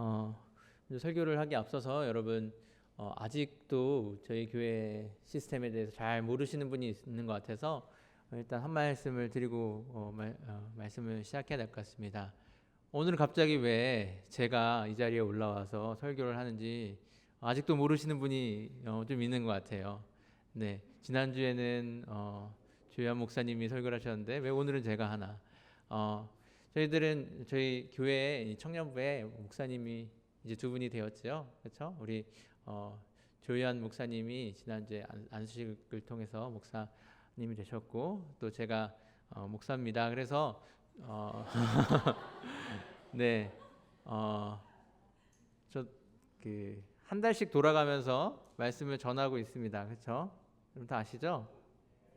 어, 설교를 하기 앞서서 여러분 어, 아직도 저희 교회 시스템에 대해서 잘 모르시는 분이 있는 것 같아서 일단 한 말씀을 드리고 어, 말, 어, 말씀을 시작해야 될 것 같습니다. 오늘 갑자기 왜 제가 이 자리에 올라와서 설교를 하는지 아직도 모르시는 분이 어, 좀 있는 것 같아요. 네, 지난 주에는 어, 조현 목사님이 설교를 하셨는데 왜 오늘은 제가 하나? 어, 저희들은 저희 교회 이 청년부에 목사님이 이제 두 분이 되었죠, 그렇죠? 우리 어, 조현 목사님이 지난주에 안- 안수식을 통해서 목사님이 되셨고 또 제가 어, 목사입니다. 그래서 어, 네, 어, 저그 한 달씩 돌아가면서 말씀을 전하고 있습니다. 그렇죠? 여러분 다 아시죠?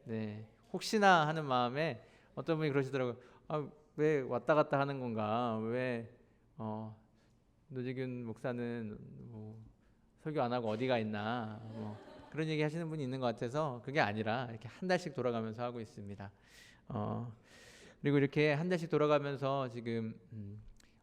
네, 혹시나 하는 마음에 어떤 분이 그러시더라고요. 아, 왜 왔다 갔다 하는 건가? 왜 어, 노지균 목사는 뭐 설교 안 하고 어디가 있나? 뭐 그런 얘기 하시는 분이 있는 것 같아서 그게 아니라 이렇게 한 달씩 돌아가면서 하고 있습니다. 어, 그리고 이렇게 한 달씩 돌아가면서 지금 음,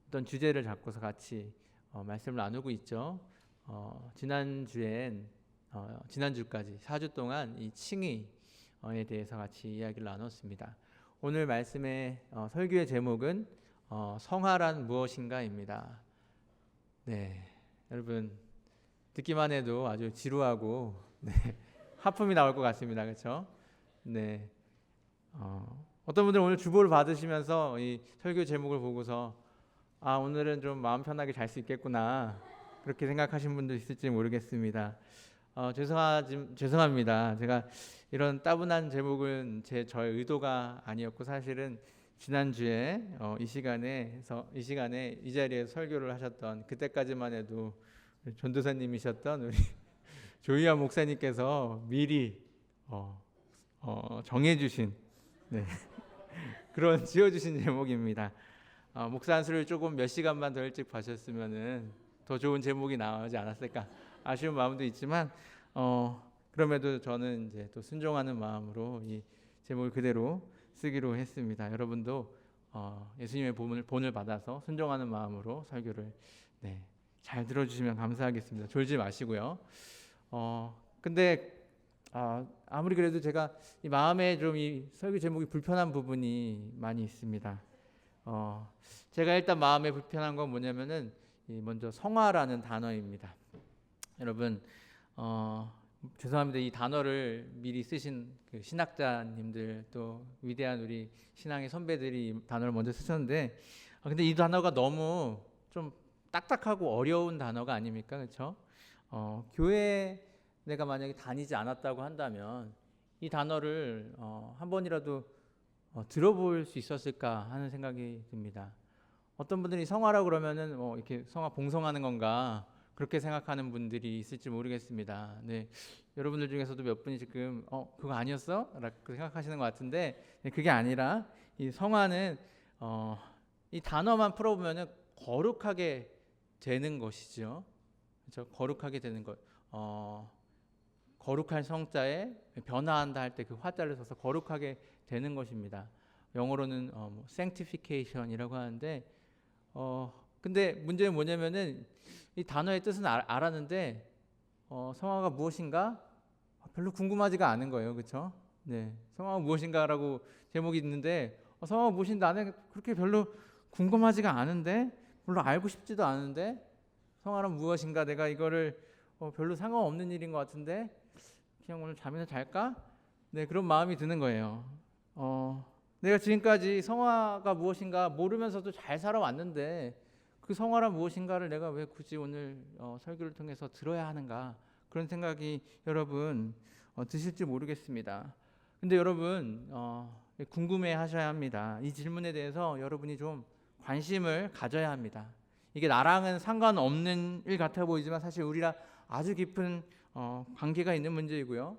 어떤 주제를 잡고서 같이 어, 말씀을 나누고 있죠. 어, 지난 주엔 어, 지난 주까지 4주 동안 이 칭의에 대해서 같이 이야기를 나눴습니다. 오늘 말씀의 어, 설교의 제목은 어, 성화란 무엇인가입니다. 네, 여러분 듣기만 해도 아주 지루하고 네, 하품이 나올 것 같습니다. 그렇죠? 네, 어, 어떤 분들은 오늘 주보를 받으시면서 이 설교 제목을 보고서 아 오늘은 좀 마음 편하게 잘 수 있겠구나 그렇게 생각하신 분도 있을지 모르겠습니다. 어, 죄송하지 죄송합니다. 제가 이런 따분한 제목은 제 저의 의도가 아니었고 사실은 지난 주에 어, 이 시간에서 이 시간에 이 자리에 설교를 하셨던 그때까지만 해도 전도사님이셨던 우리 조희아 목사님께서 미리 어, 어, 정해주신 네. 그런 지어주신 제목입니다. 어, 목사 안수를 조금 몇 시간만 더 일찍 봐셨으면은 더 좋은 제목이 나오지 않았을까 아쉬운 마음도 있지만 어, 그럼에도 저는 이제 또 순종하는 마음으로 이 제목을 그대로 쓰기로 했습니다. 여러분도 어, 예수님의 본을, 본을 받아서 순종하는 마음으로 설교를 네, 잘 들어주시면 감사하겠습니다. 졸지 마시고요. 어, 근데 아, 아무리 그래도 제가 이 마음에 좀 이 설교 제목이 불편한 부분이 많이 있습니다. 어, 제가 일단 마음에 불편한 건 뭐냐면은 이 먼저 성화라는 단어입니다. 여러분 어, 죄송합니다. 이 단어를 미리 쓰신 그 신학자님들 또 위대한 우리 신앙의 선배들이 이 단어를 먼저 쓰셨는데 아, 근데 이 단어가 너무 좀 딱딱하고 어려운 단어가 아닙니까? 그렇죠? 어, 교회 내가 만약에 다니지 않았다고 한다면 이 단어를 어, 한 번이라도 어, 들어볼 수 있었을까 하는 생각이 듭니다. 어떤 분들이 성화라고 그러면은 뭐 이렇게 성화 봉송하는 건가 그렇게 생각하는 분들이 있을지 모르겠습니다. 네, 여러분들 중에서도 몇 분이 지금 어 그거 아니었어? 라고 생각하시는 것 같은데 네, 그게 아니라 이 성화는 어, 이 단어만 풀어보면은 거룩하게 되는 것이죠. 그렇죠? 거룩하게 되는 것. 어, 거룩한 성자에 변화한다 할 때 그 화자를 써서 거룩하게 되는 것입니다. 영어로는 어, 뭐 sanctification이라고 하는데 어 근데 문제는 뭐냐면은 이 단어의 뜻은 알, 알았는데 어, 성화가 무엇인가 별로 궁금하지가 않은 거예요, 그렇죠? 네, 성화가 무엇인가라고 제목이 있는데 어, 성화가 무엇인데 나는 그렇게 별로 궁금하지가 않은데 별로 알고 싶지도 않은데 성화는 무엇인가 내가 이거를 어, 별로 상관없는 일인 것 같은데 그냥 오늘 잠이나 잘까? 네 그런 마음이 드는 거예요. 어, 내가 지금까지 성화가 무엇인가 모르면서도 잘 살아왔는데 그 성화란 무엇인가를 내가 왜 굳이 오늘 어, 설교를 통해서 들어야 하는가 그런 생각이 여러분 어, 드실지 모르겠습니다. 근데 여러분 어, 궁금해 하셔야 합니다. 이 질문에 대해서 여러분이 좀 관심을 가져야 합니다. 이게 나랑은 상관없는 일 같아 보이지만 사실 우리랑 아주 깊은 어, 관계가 있는 문제이고요.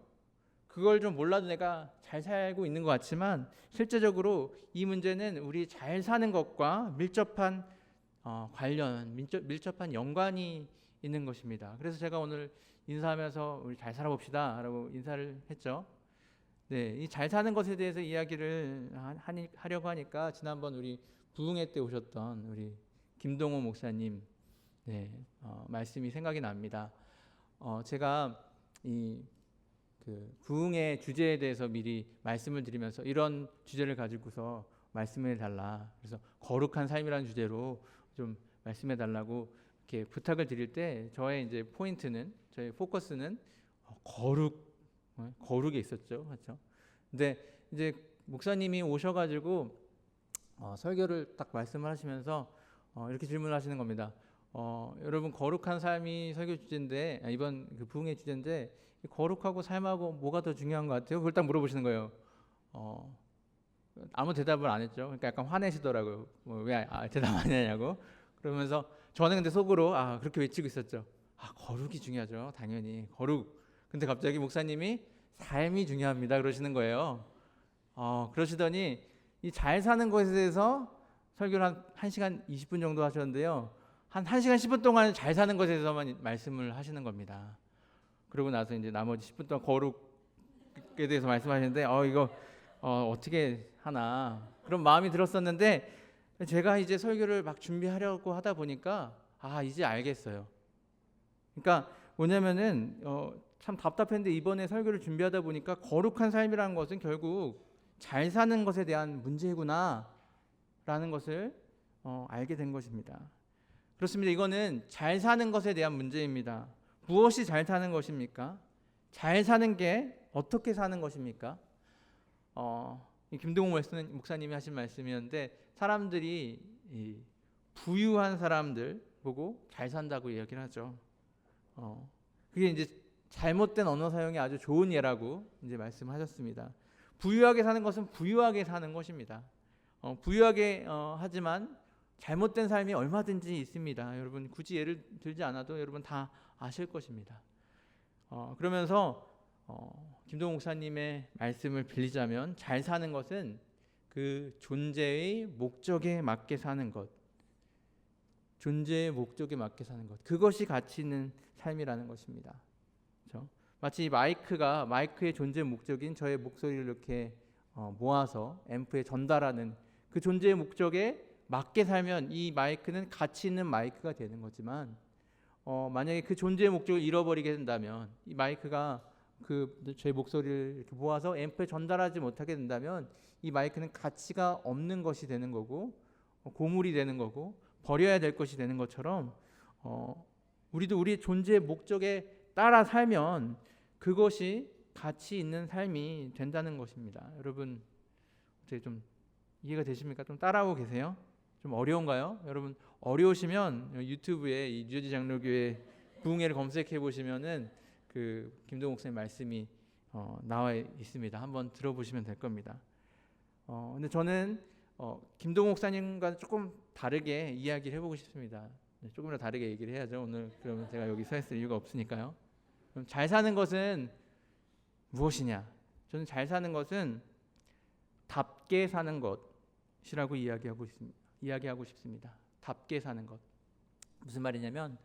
그걸 좀 몰라도 내가 잘 살고 있는 것 같지만 실제적으로 이 문제는 우리 잘 사는 것과 밀접한 어, 관련, 밀접, 밀접 한 연관이 있는 것입니다. 그래서 제가 오늘 인사하면서 우리 잘 살아봅시다라고 인사를 했죠. 네, 이 잘 사는 것에 대해서 이야기를 하- 하려고 하니까 지난번 우리 부흥회 때 오셨던 우리 김동호 목사님, 네, 어, 말씀이 생각이 납니다. 어, 제가 이 그 부흥의 주제에 대해서 미리 말씀을 드리면서 이런 주제를 가지고서 말씀해 달라. 그래서 거룩한 삶이라는 주제로 좀 말씀해 달라고 이렇게 부탁을 드릴 때 저의 이제 포인트는 저의 포커스는 어, 거룩 어, 거룩에 있었죠. 그렇죠? 근데 이제 목사님이 오셔 가지고 어, 설교를 딱 말씀을 하시면서 어, 이렇게 질문하시는 겁니다. 어, 여러분 거룩한 삶이 설교 주제인데 아, 이번 그 부흥의 주제인데 이 거룩하고 삶하고 뭐가 더 중요한 것 같아요? 그걸 딱 물어보시는 거예요. 어, 아무 대답을 안 했죠. 그러니까 약간 화내시더라고요. 뭐 왜 아, 대답 안 하냐고. 그러면서 저는 근데 속으로 아 그렇게 외치고 있었죠. 아 거룩이 중요하죠. 당연히 거룩. 근데 갑자기 목사님이 삶이 중요합니다. 그러시는 거예요. 어, 그러시더니 이 잘 사는 것에 대해서 설교를 한 1시간 20분 정도 하셨는데요. 한 1시간 10분 동안 잘 사는 것에 대해서만 말씀을 하시는 겁니다. 그러고 나서 이제 나머지 10분 동안 거룩에 대해서 말씀하시는데 어 이거 어, 어떻게 하나 그런 마음이 들었었는데 제가 이제 설교를 막 준비하려고 하다 보니까 아 이제 알겠어요. 그러니까 뭐냐면은 어, 참 답답했는데 이번에 설교를 준비하다 보니까 거룩한 삶이라는 것은 결국 잘 사는 것에 대한 문제구나라는 것을 어, 알게 된 것입니다. 그렇습니다. 이거는 잘 사는 것에 대한 문제입니다. 무엇이 잘 사는 것입니까? 잘 사는 게 어떻게 사는 것입니까? 어, 김동호 목사님이 하신 말씀이었는데 사람들이 부유한 사람들 보고 잘 산다고 이야기를 하죠. 어, 그게 이제 잘못된 언어 사용이 아주 좋은 예라고 이제 말씀하셨습니다. 부유하게 사는 것은 부유하게 사는 것입니다. 어, 부유하게 어, 하지만 잘못된 삶이 얼마든지 있습니다. 여러분 굳이 예를 들지 않아도 여러분 다 아실 것입니다. 어, 그러면서 어, 김동 목사님의 말씀을 빌리자면 잘 사는 것은 그 존재의 목적에 맞게 사는 것, 존재의 목적에 맞게 사는 것, 그것이 가치 있는 삶이라는 것입니다. 그렇죠? 마치 마이크가 마이크의 존재 목적인 저의 목소리를 이렇게 어, 모아서 앰프에 전달하는 그 존재의 목적에 맞게 살면 이 마이크는 가치 있는 마이크가 되는 거지만 어, 만약에 그 존재의 목적을 잃어버리게 된다면 이 마이크가 그제 목소리를 이렇게 모아서 앰프에 전달하지 못하게 된다면 이 마이크는 가치가 없는 것이 되는 거고 어, 고물이 되는 거고 버려야 될 것이 되는 것처럼 어, 우리도 우리의 존재의 목적에 따라 살면 그것이 가치 있는 삶이 된다는 것입니다. 여러분 어떻게 좀 이해가 되십니까? 좀 따라오고 계세요? 좀 어려운가요? 여러분 어려우시면 유튜브에 이 뉴저지 장로교회 부흥회를 검색해 보시면은 그 김동 목사님 말씀이 어, 나와 있습니다. 한번 들어보시면 될 겁니다. 어, 근데 저는 어, 김동 목사님과 조금 다르게 이야기를 해보고 싶습니다. 네, 조금 더 다르게 얘기를 해야죠. 오늘 그러면 제가 여기 서 있을 이유가 없으니까요. 그럼 잘 사는 것은 무엇이냐? 저는 잘 사는 것은 답게 사는 것이라고 이야기하고 있습니다. 이야기하고 싶습니다. 답게 사는 것. 무슨 말이냐면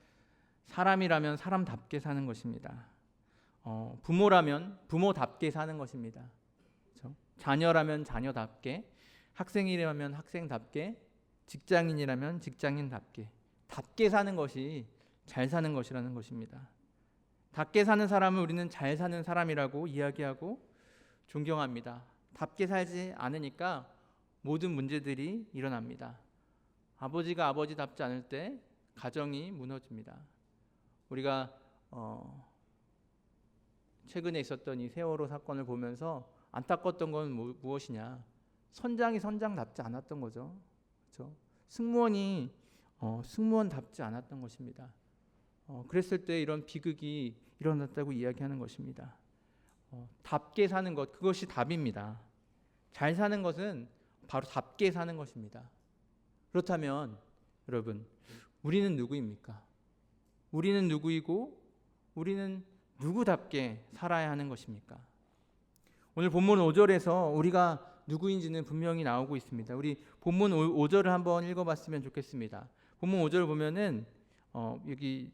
사람이라면 사람답게 사는 것입니다. 어, 부모라면 부모답게 사는 것입니다. 그렇죠? 자녀라면 자녀답게, 학생이라면 학생답게, 직장인이라면 직장인답게, 답게 사는 것이 잘 사는 것이라는 것입니다. 답게 사는 사람을 우리는 잘 사는 사람이라고 이야기하고 존경합니다. 답게 살지 않으니까 모든 문제들이 일어납니다. 아버지가 아버지답지 않을 때 가정이 무너집니다. 우리가 어, 최근에 있었던 이 세월호 사건을 보면서 안타까웠던 건 무, 무엇이냐? 선장이 선장답지 않았던 거죠. 그렇죠? 승무원이 어, 승무원답지 않았던 것입니다. 어, 그랬을 때 이런 비극이 일어났다고 이야기하는 것입니다. 어, 답게 사는 것 그것이 답입니다. 잘 사는 것은 바로 답게 사는 것입니다. 그렇다면 여러분 우리는 누구입니까? 우리는 누구이고 우리는 누구답게 살아야 하는 것입니까? 오늘 본문 5절에서 우리가 누구인지는 분명히 나오고 있습니다. 우리 본문 5절을 한번 읽어봤으면 좋겠습니다. 본문 5절 보면은 어, 여기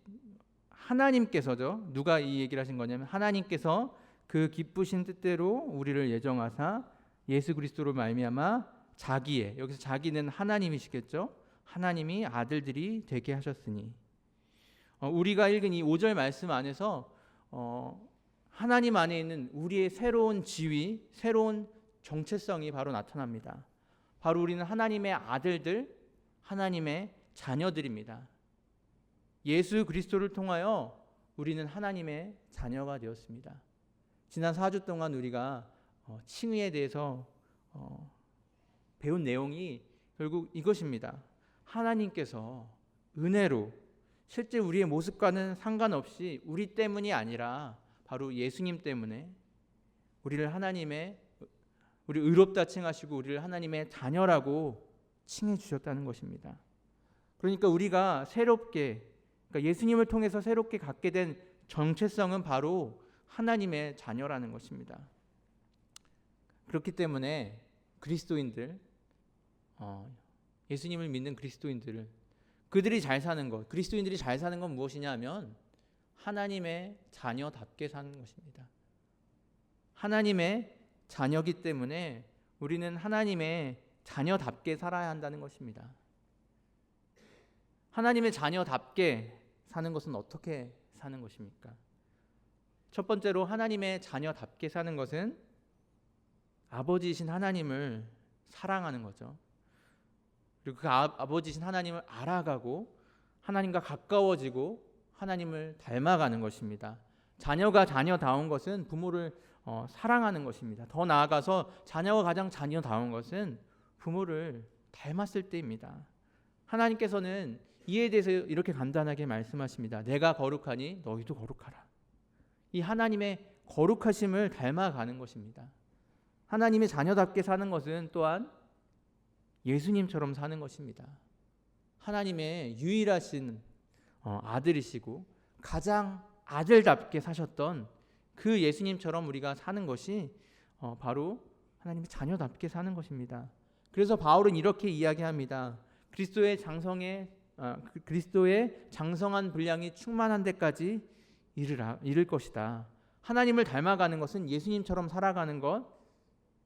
하나님께서죠. 누가 이 얘기를 하신 거냐면 하나님께서 그 기쁘신 뜻대로 우리를 예정하사 예수 그리스도로 말미암아 자기의 여기서 자기는 하나님이시겠죠. 하나님이 아들들이 되게 하셨으니 어, 우리가 읽은 이 5절 말씀 안에서 어, 하나님 안에 있는 우리의 새로운 지위, 새로운 정체성이 바로 나타납니다. 바로 우리는 하나님의 아들들, 하나님의 자녀들입니다. 예수 그리스도를 통하여 우리는 하나님의 자녀가 되었습니다. 지난 4주 동안 우리가 어, 칭의에 대해서 어, 배운 내용이 결국 이것입니다. 하나님께서 은혜로 실제 우리의 모습과는 상관없이 우리 때문이 아니라 바로 예수님 때문에 우리를 하나님의 우리 의롭다 칭하시고 우리를 하나님의 자녀라고 칭해 주셨다는 것입니다. 그러니까 우리가 새롭게 그러니까 예수님을 통해서 새롭게 갖게 된 정체성은 바로 하나님의 자녀라는 것입니다. 그렇기 때문에 그리스도인들 어, 예수님을 믿는 그리스도인들을 그들이 잘 사는 것, 그리스도인들이 잘 사는 건 무엇이냐면 하나님의 자녀답게 사는 것입니다. 하나님의 자녀기 때문에 우리는 하나님의 자녀답게 살아야 한다는 것입니다. 하나님의 자녀답게 사는 것은 어떻게 사는 것입니까? 첫 번째로 하나님의 자녀답게 사는 것은 아버지이신 하나님을 사랑하는 거죠. 그리고 그 아, 아버지신 하나님을 알아가고 하나님과 가까워지고 하나님을 닮아가는 것입니다. 자녀가 자녀다운 것은 부모를 어, 사랑하는 것입니다. 더 나아가서 자녀가 가장 자녀다운 것은 부모를 닮았을 때입니다. 하나님께서는 이에 대해서 이렇게 간단하게 말씀하십니다. 내가 거룩하니 너희도 거룩하라. 이 하나님의 거룩하심을 닮아가는 것입니다. 하나님의 자녀답게 사는 것은 또한 예수님처럼 사는 것입니다. 하나님의 유일하신 어, 아들이시고 가장 아들답게 사셨던 그 예수님처럼 우리가 사는 것이 어, 바로 하나님의 자녀답게 사는 것입니다. 그래서 바울은 이렇게 이야기합니다. 그리스도의 장성에 어, 그리스도의 장성한 분량이 충만한 데까지 이르라, 이를 것이다. 하나님을 닮아가는 것은 예수님처럼 살아가는 것,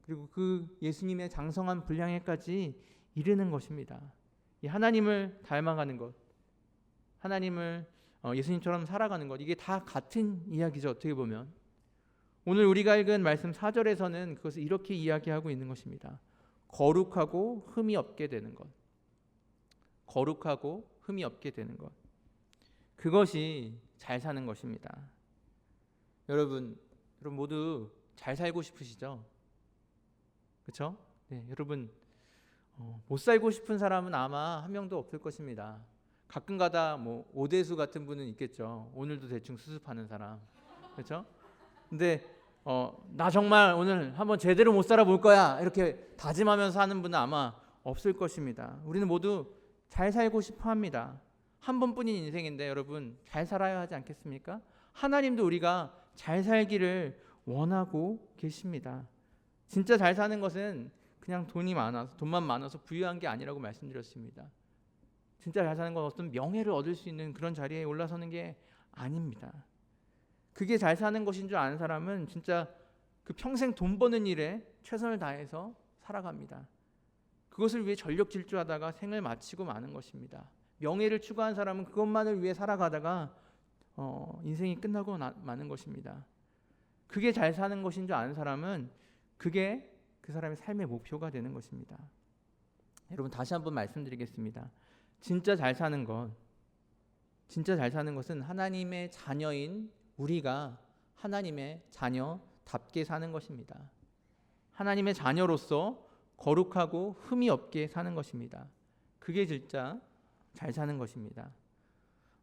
그리고 그 예수님의 장성한 분량에까지 이르는 것입니다. 이 하나님을 닮아가는 것, 하나님을 어, 예수님처럼 살아가는 것, 이게 다 같은 이야기죠. 어떻게 보면 오늘 우리가 읽은 말씀 4절에서는 그것을 이렇게 이야기하고 있는 것입니다. 거룩하고 흠이 없게 되는 것. 거룩하고 흠이 없게 되는 것. 그것이 잘 사는 것입니다. 여러분, 여러분 모두 잘 살고 싶으시죠? 그렇죠? 네, 여러분 어, 못 살고 싶은 사람은 아마 한 명도 없을 것입니다. 가끔가다 뭐 오대수 같은 분은 있겠죠. 오늘도 대충 수습하는 사람, 그렇죠? 근데 어, 나 정말 오늘 한번 제대로 못 살아볼 거야 이렇게 다짐하면서 하는 분은 아마 없을 것입니다. 우리는 모두 잘 살고 싶어 합니다. 한 번뿐인 인생인데 여러분 잘 살아야 하지 않겠습니까? 하나님도 우리가 잘 살기를 원하고 계십니다. 진짜 잘 사는 것은 그냥 돈이 많아서 돈만 많아서 부유한 게 아니라고 말씀드렸습니다. 진짜 잘 사는 건 어떤 명예를 얻을 수 있는 그런 자리에 올라서는 게 아닙니다. 그게 잘 사는 것인 줄 아는 사람은 진짜 그 평생 돈 버는 일에 최선을 다해서 살아갑니다. 그것을 위해 전력 질주하다가 생을 마치고 마는 것입니다. 명예를 추구한 사람은 그것만을 위해 살아가다가 어, 인생이 끝나고 나, 마는 것입니다. 그게 잘 사는 것인 줄 아는 사람은 그게 그 사람의 삶의 목표가 되는 것입니다. 여러분 다시 한번 말씀드리겠습니다. 진짜 잘 사는 것, 진짜 잘 사는 것은 하나님의 자녀인 우리가 하나님의 자녀답게 사는 것입니다. 하나님의 자녀로서 거룩하고 흠이 없게 사는 것입니다. 그게 진짜 잘 사는 것입니다.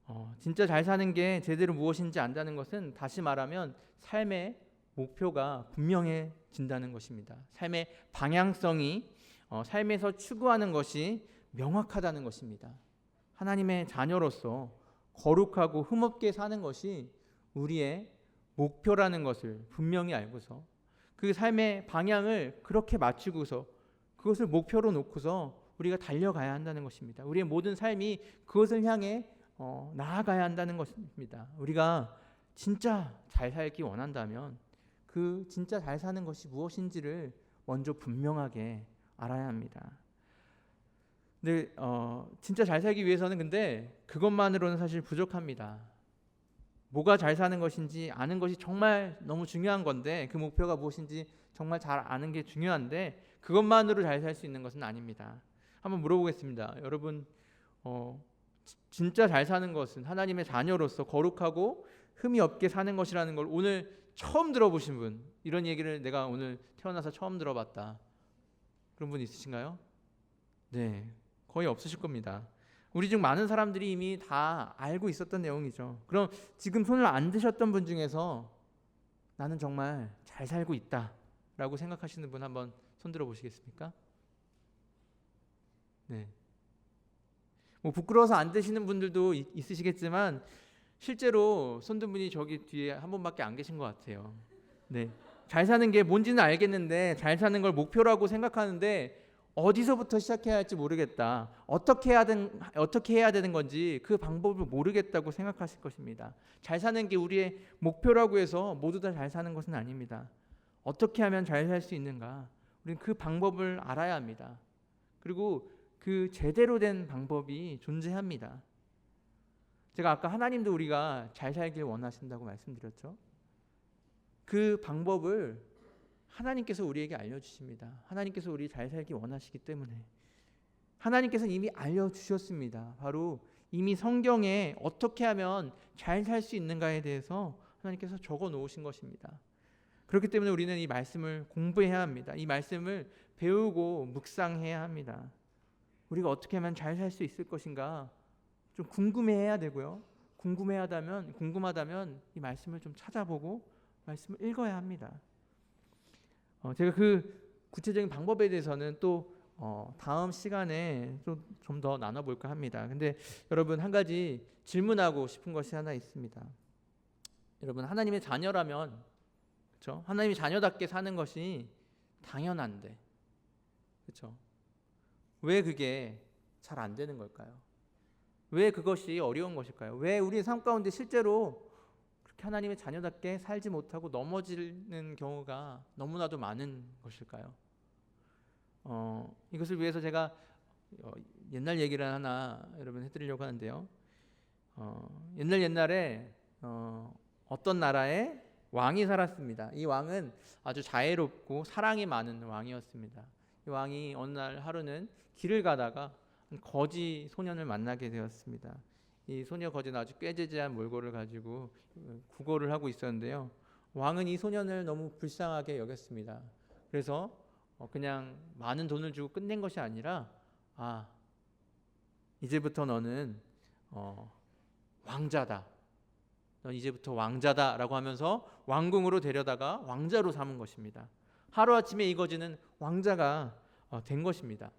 어, 진짜 잘 사는 게 제대로 무엇인지 안다는 것은 다시 말하면 삶의 목표가 분명해진다는 것입니다. 삶의 방향성이 어, 삶에서 추구하는 것이 명확하다는 것입니다. 하나님의 자녀로서 거룩하고 흠없게 사는 것이 우리의 목표라는 것을 분명히 알고서 그 삶의 방향을 그렇게 맞추고서 그것을 목표로 놓고서 우리가 달려가야 한다는 것입니다. 우리의 모든 삶이 그것을 향해 어, 나아가야 한다는 것입니다. 우리가 진짜 잘 살기 원한다면 그 진짜 잘 사는 것이 무엇인지를 먼저 분명하게 알아야 합니다. 근데 어, 진짜 잘 살기 위해서는 근데 그것만으로는 사실 부족합니다. 뭐가 잘 사는 것인지 아는 것이 정말 너무 중요한 건데 그 목표가 무엇인지 정말 잘 아는 게 중요한데 그것만으로 잘 살 수 있는 것은 아닙니다. 한번 물어보겠습니다. 여러분 어, 지- 진짜 잘 사는 것은 하나님의 자녀로서 거룩하고 흠이 없게 사는 것이라는 걸 오늘 처음 들어보신 분 이런 얘기를 내가 오늘 태어나서 처음 들어봤다 그런 분 있으신가요? 네 거의 없으실 겁니다. 우리 중 많은 사람들이 이미 다 알고 있었던 내용이죠. 그럼 지금 손을 안 드셨던 분 중에서 나는 정말 잘 살고 있다 라고 생각하시는 분 한번 손 들어 보시겠습니까? 네. 뭐 부끄러워서 안 드시는 분들도 있- 있으시겠지만 실제로 손든 분이 저기 뒤에 한 분밖에 안 계신 것 같아요. 네. 잘 사는 게 뭔지는 알겠는데 잘 사는 걸 목표라고 생각하는데 어디서부터 시작해야 할지 모르겠다. 어떻게 해야 된 어떻게 해야 되는 건지 그 방법을 모르겠다고 생각하실 것입니다. 잘 사는 게 우리의 목표라고 해서 모두 다 잘 사는 것은 아닙니다. 어떻게 하면 잘 살 수 있는가? 우리는 그 방법을 알아야 합니다. 그리고 그 제대로 된 방법이 존재합니다. 제가 아까 하나님도 우리가 잘 살길 원하신다고 말씀드렸죠. 그 방법을 하나님께서 우리에게 알려주십니다. 하나님께서 우리 잘 살기 원하시기 때문에 하나님께서는 이미 알려주셨습니다. 바로 이미 성경에 어떻게 하면 잘 살 수 있는가에 대해서 하나님께서 적어 놓으신 것입니다. 그렇기 때문에 우리는 이 말씀을 공부해야 합니다. 이 말씀을 배우고 묵상해야 합니다. 우리가 어떻게 하면 잘 살 수 있을 것인가 좀 궁금해해야 되고요. 궁금해하다면 궁금하다면 이 말씀을 좀 찾아보고 말씀을 읽어야 합니다. 어, 제가 그 구체적인 방법에 대해서는 또 어, 다음 시간에 좀 더 나눠볼까 합니다. 근데 여러분 한 가지 질문하고 싶은 것이 하나 있습니다. 여러분 하나님의 자녀라면 그렇죠? 하나님의 자녀답게 사는 것이 당연한데 그렇죠? 왜 그게 잘 안 되는 걸까요? 왜 그것이 어려운 것일까요? 왜 우리 삶 가운데 실제로 그렇게 하나님의 자녀답게 살지 못하고 넘어지는 경우가 너무나도 많은 것일까요? 어, 이것을 위해서 제가 어, 옛날 얘기를 하나 여러분 해드리려고 하는데요. 어, 옛날 옛날에 어, 어떤 나라에 왕이 살았습니다. 이 왕은 아주 자애롭고 사랑이 많은 왕이었습니다. 이 왕이 어느 날 하루는 길을 가다가 거지 소년을 만나게 되었습니다. 이 소녀 거지는 아주 꾀지지한 몰골을 가지고 구걸을 하고 있었는데요. 왕은 이 소년을 너무 불쌍하게 여겼습니다. 그래서 어, 그냥 많은 돈을 주고 끝낸 것이 아니라 아 이제부터 너는 어, 왕자다. 넌 이제부터 왕자다라고 하면서 왕궁으로 데려다가 왕자로 삼은 것입니다. 하루 아침에 이 거지는 왕자가 어, 된 것입니다.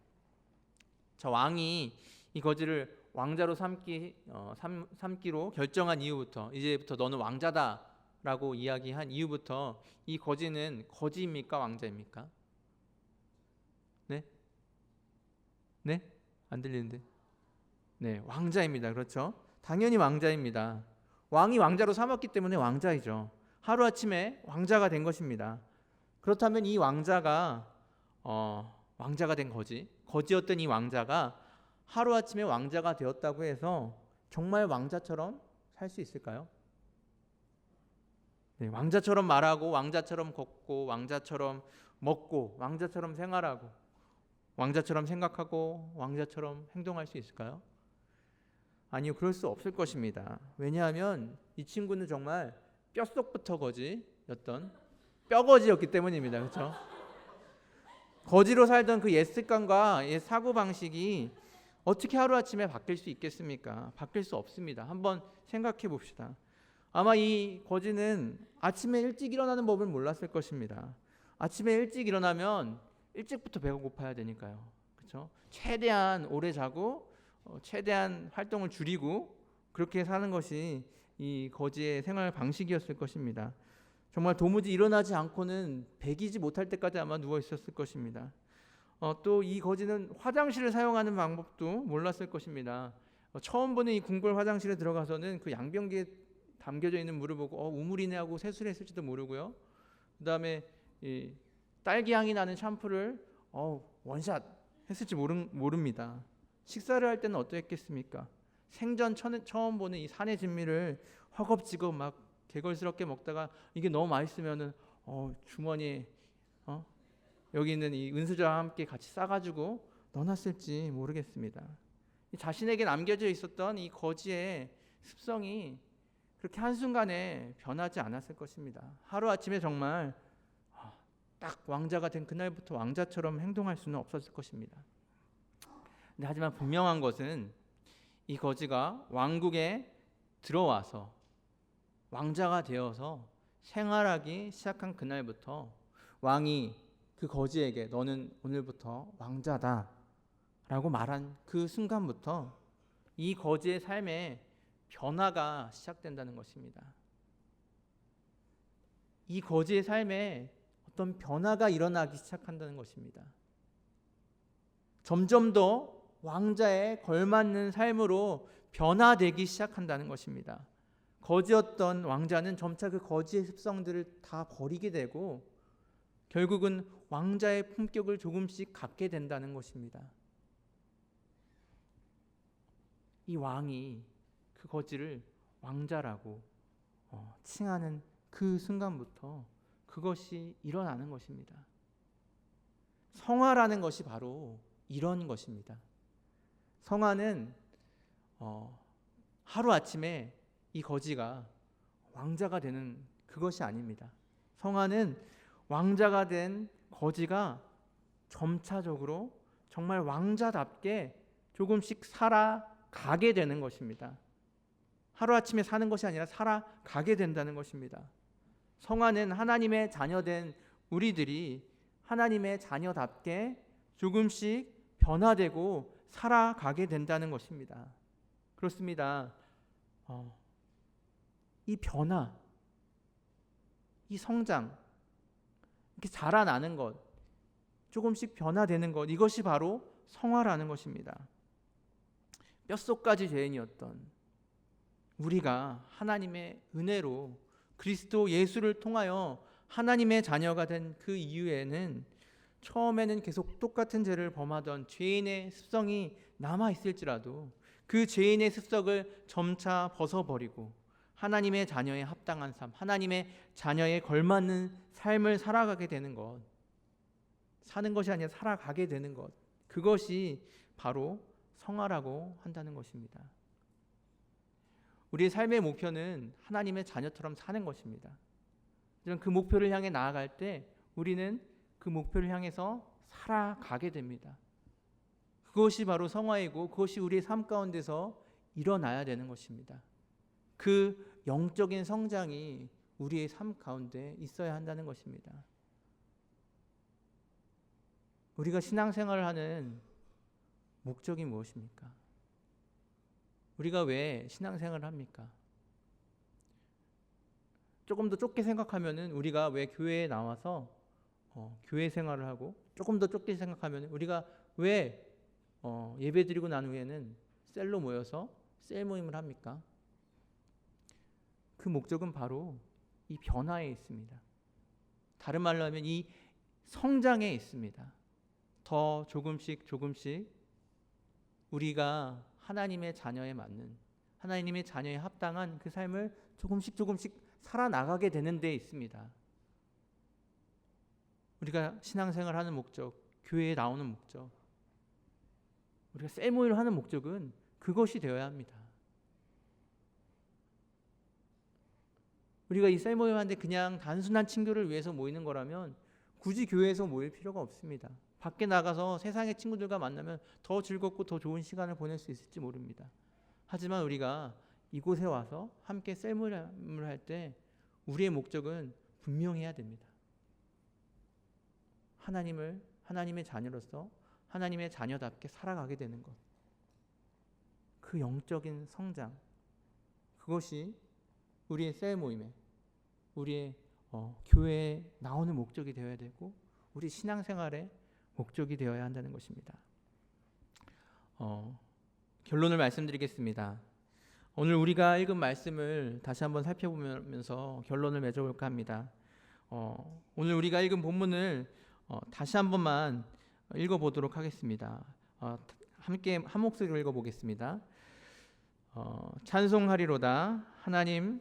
저 왕이 이 거지를 왕자로 삼기 어, 삼, 삼기로 결정한 이후부터 이제부터 너는 왕자다라고 이야기한 이후부터 이 거지는 거지입니까 왕자입니까? 네? 네? 안 들리는데? 네, 왕자입니다. 그렇죠? 당연히 왕자입니다. 왕이 왕자로 삼았기 때문에 왕자이죠. 하루 아침에 왕자가 된 것입니다. 그렇다면 이 왕자가 어, 왕자가 된 거지, 거지였던 이 왕자가 하루 아침에 왕자가 되었다고 해서 정말 왕자처럼 살 수 있을까요? 네, 왕자처럼 말하고 왕자처럼 걷고 왕자처럼 먹고 왕자처럼 생활하고 왕자처럼 생각하고 왕자처럼 행동할 수 있을까요? 아니요, 그럴 수 없을 것입니다. 왜냐하면 이 친구는 정말 뼛속부터 거지였던 뼈거지였기 때문입니다. 그렇죠? 거지로 살던 그 옛 습관과 옛 사고 방식이 어떻게 하루 아침에 바뀔 수 있겠습니까? 바뀔 수 없습니다. 한번 생각해 봅시다. 아마 이 거지는 아침에 일찍 일어나는 법을 몰랐을 것입니다. 아침에 일찍 일어나면 일찍부터 배가 고파야 되니까요. 그렇죠? 최대한 오래 자고 어, 최대한 활동을 줄이고 그렇게 사는 것이 이 거지의 생활 방식이었을 것입니다. 정말 도무지 일어나지 않고는 배기지 못할 때까지 아마 누워 있었을 것입니다. 어, 또 이 거지는 화장실을 사용하는 방법도 몰랐을 것입니다. 어, 처음 보는 이 궁궐 화장실에 들어가서는 그 양변기에 담겨져 있는 물을 보고 어, 우물이네 하고 세수를 했을지도 모르고요. 그 다음에 이 딸기 향이 나는 샴푸를 어, 원샷 했을지 모릅, 모릅니다. 식사를 할 때는 어떠했겠습니까? 생전 처- 처음 보는 이 산의 진미를 허겁지겁 막 개걸스럽게 먹다가 이게 너무 맛있으면은 어, 주머니에 어? 여기 있는 이 은수저와 함께 같이 싸가지고 넣어놨을지 모르겠습니다. 이 자신에게 남겨져 있었던 이 거지의 습성이 그렇게 한순간에 변하지 않았을 것입니다. 하루아침에 정말 아, 딱 왕자가 된 그날부터 왕자처럼 행동할 수는 없었을 것입니다. 하지만 분명한 것은 이 거지가 왕국에 들어와서 왕자가 되어서 생활하기 시작한 그날부터 왕이 그 거지에게 너는 오늘부터 왕자다 라고 말한 그 순간부터 이 거지의 삶에 변화가 시작된다는 것입니다. 이 거지의 삶에 어떤 변화가 일어나기 시작한다는 것입니다. 점점 더 왕자에 걸맞는 삶으로 변화되기 시작한다는 것입니다. 거지였던 왕자는 점차 그 거지의 습성들을 다 버리게 되고 결국은 왕자의 품격을 조금씩 갖게 된다는 것입니다. 이 왕이 그 거지를 왕자라고 어, 칭하는 그 순간부터 그것이 일어나는 것입니다. 성화라는 것이 바로 이런 것입니다. 성화는 어, 하루 아침에 이 거지가 왕자가 되는 그것이 아닙니다. 성화는 왕자가 된 거지가 점차적으로 정말 왕자답게 조금씩 살아가게 되는 것입니다. 하루아침에 사는 것이 아니라 살아가게 된다는 것입니다. 성화는 하나님의 자녀된 우리들이 하나님의 자녀답게 조금씩 변화되고 살아가게 된다는 것입니다. 그렇습니다. 어, 이 변화, 이 성장, 이렇게 자라나는 것, 조금씩 변화되는 것, 이것이 바로 성화라는 것입니다. 뼛속까지 죄인이었던 우리가 하나님의 은혜로 그리스도 예수를 통하여 하나님의 자녀가 된 그 이유에는 처음에는 계속 똑같은 죄를 범하던 죄인의 습성이 남아 있을지라도 그 죄인의 습성을 점차 벗어버리고 하나님의 자녀에 합당한 삶, 하나님의 자녀에 걸맞는 삶을 살아가게 되는 것, 사는 것이 아니라 살아가게 되는 것, 그것이 바로 성화라고 한다는 것입니다. 우리의 삶의 목표는 하나님의 자녀처럼 사는 것입니다. 그 목표를 향해 나아갈 때 우리는 그 목표를 향해서 살아가게 됩니다. 그것이 바로 성화이고 그것이 우리의 삶 가운데서 일어나야 되는 것입니다. 그 영적인 성장이 우리의 삶 가운데 있어야 한다는 것입니다. 우리가 신앙생활을 하는 목적이 무엇입니까? 우리가 왜 신앙생활을 합니까? 조금 더 좁게 생각하면은 우리가 왜 교회에 나와서 어, 교회 생활을 하고 조금 더 좁게 생각하면 우리가 왜 어, 예배 드리고 난 후에는 셀로 모여서 셀 모임을 합니까? 그 목적은 바로 이 변화에 있습니다. 다른 말로 하면 이 성장에 있습니다. 더 조금씩 조금씩 우리가 하나님의 자녀에 맞는 하나님의 자녀에 합당한 그 삶을 조금씩 조금씩 살아나가게 되는 데 있습니다. 우리가 신앙생활 하는 목적, 교회에 나오는 목적, 우리가 셀모임을 하는 목적은 그것이 되어야 합니다. 우리가 이 셀 모임 하는데 그냥 단순한 친구를 위해서 모이는 거라면 굳이 교회에서 모일 필요가 없습니다. 밖에 나가서 세상의 친구들과 만나면 더 즐겁고 더 좋은 시간을 보낼 수 있을지 모릅니다. 하지만 우리가 이곳에 와서 함께 셀 모임을 할 때 우리의 목적은 분명해야 됩니다. 하나님을 하나님의 자녀로서 하나님의 자녀답게 살아가게 되는 것. 그 영적인 성장 그것이 우리의 셀 모임에 우리의 어, 교회에 나오는 목적이 되어야 되고 우리 신앙생활의 목적이 되어야 한다는 것입니다. 어, 결론을 말씀드리겠습니다. 오늘 우리가 읽은 말씀을 다시 한번 살펴보면서 결론을 맺어볼까 합니다. 어, 오늘 우리가 읽은 본문을 어, 다시 한 번만 읽어보도록 하겠습니다. 어, 함께 한 목소리로 읽어보겠습니다. 어, 찬송하리로다 하나님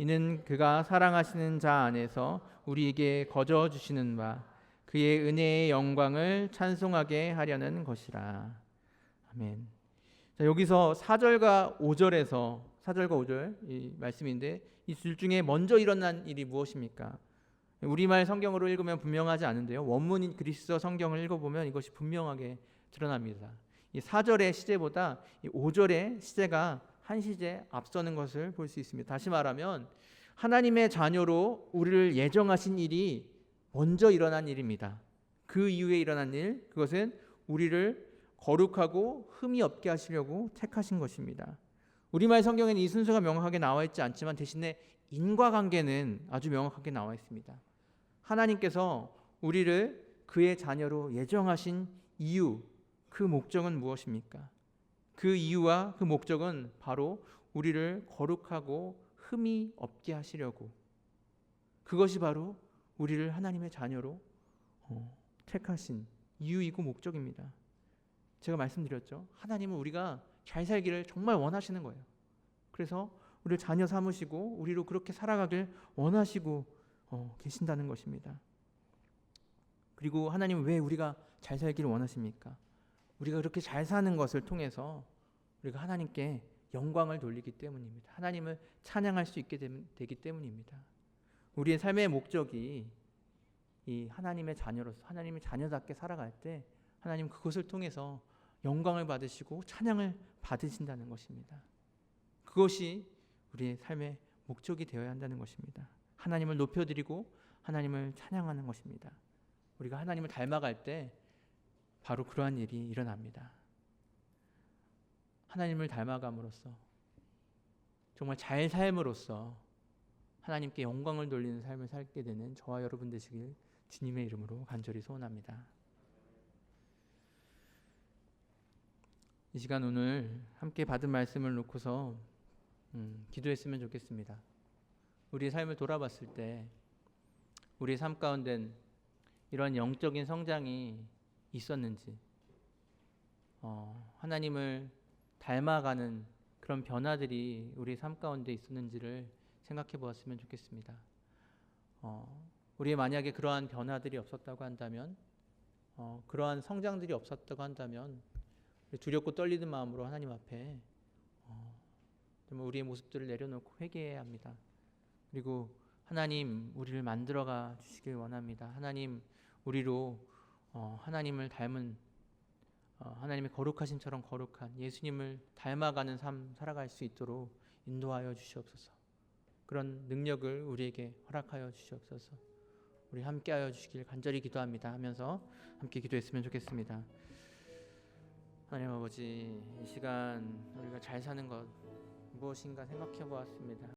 이는 그가 사랑하시는 자 안에서 우리에게 거저 주시는 바 그의 은혜의 영광을 찬송하게 하려는 것이라. 아멘. 자, 여기서 4절과 5절에서 4절과 5절 이 말씀인데 이 둘 중에 먼저 일어난 일이 무엇입니까? 우리말 성경으로 읽으면 분명하지 않은데요. 원문인 그리스어 성경을 읽어보면 이것이 분명하게 드러납니다. 이 4절의 시제보다 이 5절의 시제가 한 시제 앞서는 것을 볼 수 있습니다. 다시 말하면 하나님의 자녀로 우리를 예정하신 일이 먼저 일어난 일입니다. 그 이후에 일어난 일, 그것은 우리를 거룩하고 흠이 없게 하시려고 택하신 것입니다. 우리말 성경에는 이 순서가 명확하게 나와 있지 않지만 대신에 인과관계는 아주 명확하게 나와 있습니다. 하나님께서 우리를 그의 자녀로 예정하신 이유, 그 목적은 무엇입니까? 그 이유와 그 목적은 바로 우리를 거룩하고 흠이 없게 하시려고 그것이 바로 우리를 하나님의 자녀로 어, 택하신 이유이고 목적입니다. 제가 말씀드렸죠. 하나님은 우리가 잘 살기를 정말 원하시는 거예요. 그래서 우리를 자녀 삼으시고 우리로 그렇게 살아가길 원하시고 어, 계신다는 것입니다. 그리고 하나님은 왜 우리가 잘 살기를 원하십니까? 우리가 그렇게 잘 사는 것을 통해서 우리가 하나님께 영광을 돌리기 때문입니다. 하나님을 찬양할 수 있게 되기 때문입니다. 우리의 삶의 목적이 이 하나님의 자녀로서 하나님의 자녀답게 살아갈 때 하나님 그것을 통해서 영광을 받으시고 찬양을 받으신다는 것입니다. 그것이 우리의 삶의 목적이 되어야 한다는 것입니다. 하나님을 높여드리고 하나님을 찬양하는 것입니다. 우리가 하나님을 닮아갈 때 바로 그러한 일이 일어납니다. 하나님을 닮아감으로써 정말 잘 삶으로써 하나님께 영광을 돌리는 삶을 살게 되는 저와 여러분 되시길 주님의 이름으로 간절히 소원합니다. 이 시간 오늘 함께 받은 말씀을 놓고서 음, 기도했으면 좋겠습니다. 우리의 삶을 돌아봤을 때 우리의 삶 가운데 이러한 영적인 성장이 있었는지 어, 하나님을 닮아가는 그런 변화들이 우리 삶 가운데 있었는지를 생각해 보았으면 좋겠습니다. 어, 우리 만약에 그러한 변화들이 없었다고 한다면, 어, 그러한 성장들이 없었다고 한다면, 두렵고 떨리는 마음으로 하나님 앞에 어, 우리의 모습들을 내려놓고 회개해야 합니다. 그리고 하나님 우리를 만들어가 주시길 원합니다. 하나님 우리로 어, 하나님을 닮은 어, 하나님의 거룩하심처럼 거룩한 예수님을 닮아가는 삶 살아갈 수 있도록 인도하여 주시옵소서. 그런 능력을 우리에게 허락하여 주시옵소서. 우리 함께하여 주시길 간절히 기도합니다. 하면서 함께 기도했으면 좋겠습니다. 하나님 아버지 이 시간 우리가 잘 사는 것 무엇인가 생각해 보았습니다.